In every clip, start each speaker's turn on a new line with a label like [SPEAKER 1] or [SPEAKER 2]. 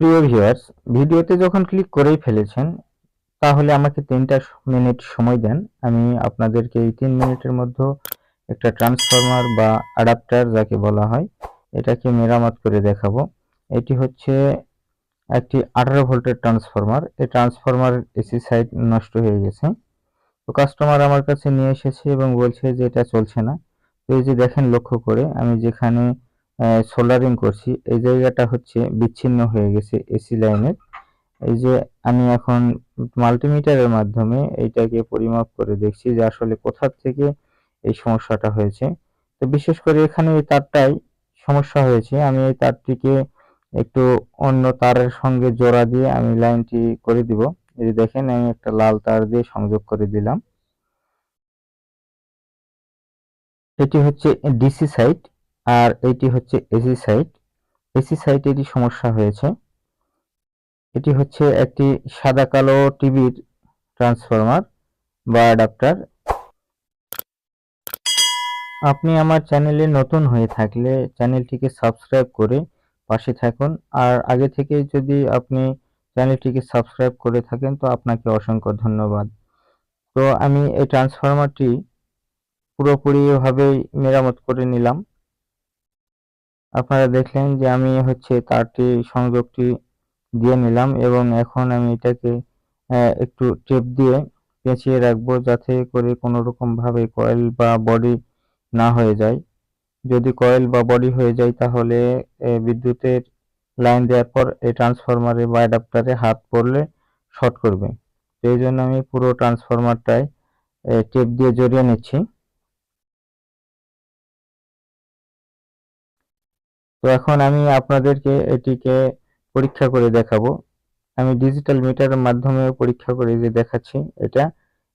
[SPEAKER 1] প্রিয় ভিউয়ার্স ভিডিওতে যখন ক্লিক করেই ফেলেছেন, তাহলে আমাকে তিনটা মিনিট সময় দেন। আমি আপনাদেরকে এই তিন মিনিটের মধ্যে একটা ট্রান্সফরমার বা অ্যাডাপ্টার যাকে বলা হয়, এটাকে মেরামত করে দেখাবো। এটি হচ্ছে একটি আঠারো ভোল্টের ট্রান্সফরমার এই ট্রান্সফরমার এসি সাইড নষ্ট হয়ে গেছে। তো কাস্টমার আমার কাছে নিয়ে এসেছে এবং বলছে যে এটা চলছে না। তো এই যে দেখেন লক্ষ্য করে, আমি যেখানে সোল্ডারিং করছি। এই জায়গাটা হচ্ছে বিচ্ছিন্ন হয়ে গেছে এসি লাইনের এই যে আমি এখন মাল্টিমিটারের মাধ্যমে এইটাকে পরিমাপ করে দেখছি যে আসলে কোথা থেকে এই সমস্যাটা হয়েছে। তো বিশেষ করে এখানে এই তারটাই সমস্যা হয়েছে। আমি এই তারটিকে একটু অন্য তারের সঙ্গে জোড়া দিয়ে আমি লাইনটি করে দিব। এই দেখেন, আমি একটা লাল তার দিয়ে সংযোগ করে দিলাম। এটি হচ্ছে ডিসি সাইট আর এটি হচ্ছে এসি সাইট এসি সাইটেরই সমস্যা হয়েছে। এটি হচ্ছে একটি সাদা কালো টিভির ট্রান্সফরমার বা অ্যাডাপ্টার আপনি আমার চ্যানেলে নতুন হয়ে থাকলে চ্যানেলটিকে সাবস্ক্রাইব করে পাশে থাকুন। আর আগে থেকে যদি আপনি চ্যানেলটিকে সাবস্ক্রাইব করে থাকেন, তো আপনাকে অসংখ্য ধন্যবাদ। তো আমি এই ট্রান্সফরমারটি পুরোপুরিভাবেই মেরামত করে নিলাম। আপনারা দেখলেন যে আমি হচ্ছে তারটি সংযোগটি দিয়ে নিলাম এবং এখন আমি এটাকে একটু টেপ দিয়ে পেঁচিয়ে রাখব যাতে করে কোনো রকম ভাবে কয়েল বা বডি না হয়ে যায়। যদি কয়েল বা বডি হয়ে যায় তাহলে বিদ্যুতের লাইন দেওয়ার পর এই ট্রান্সফরমারে বা অ্যাডাপ্টারে হাত পড়লে শর্ট করবে। এই জন্য আমি পুরো ট্রান্সফরমারটায় টেপ দিয়ে জড়িয়ে নিচ্ছি। তো এখন আমি আপনাদেরকে এটিকে পরীক্ষা করে দেখাবো। আমি ডিজিটাল মিটারের মাধ্যমে পরীক্ষা করে যে দেখাচ্ছি এটা,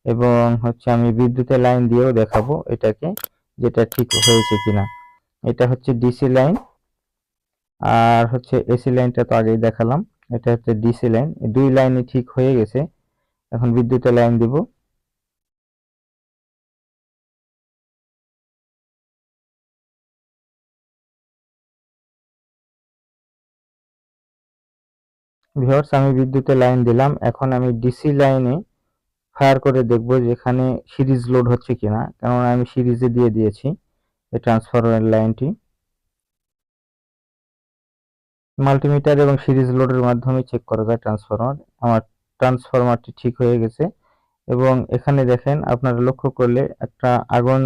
[SPEAKER 1] এবং হচ্ছে আমি বিদ্যুতের লাইন দিয়েও দেখাবো এটাকে, যেটা ঠিক হয়েছে কিনা। এটা হচ্ছে ডিসি লাইন আর হচ্ছে এসি লাইনটা তো আগেই দেখালাম। এটা হচ্ছে ডিসি লাইন দুই লাইনই ঠিক হয়ে গেছে। এখন বিদ্যুতের লাইন দিব। ভিউয়ার্স, আমি বিদ্যুতের লাইন দিলাম। এখন আমি ডিসি লাইনে ফায়ার করে দেখব যেখানে সিরিজ লোড হচ্ছে কিনা। কারণ আমি সিরিজে দিয়ে দিয়েছি এই ট্রান্সফরমার লাইনটি। মাল্টিমিটার এবং সিরিজ লোডের মাধ্যমে চেক করা যায় ট্রান্সফরমার। আমার ট্রান্সফরমারটি ঠিক হয়ে গেছে। এবং এখানে দেখেন, আপনারা লক্ষ্য করলে একটা আগুন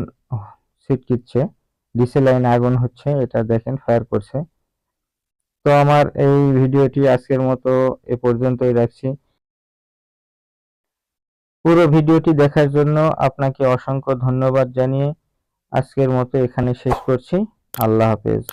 [SPEAKER 1] সিট ছিটকিচ্ছে। ডিসি লাইনে আগুন হচ্ছে, এটা দেখেন, ফায়ার করছে। তো আমার এই ভিডিওটি আজকের মতো এ পর্যন্তই রাখছি। পুরো ভিডিওটি দেখার জন্য আপনাকে অসংখ্য ধন্যবাদ জানিয়ে আজকের মতো এখানে শেষ করছি। আল্লাহ হাফেজ।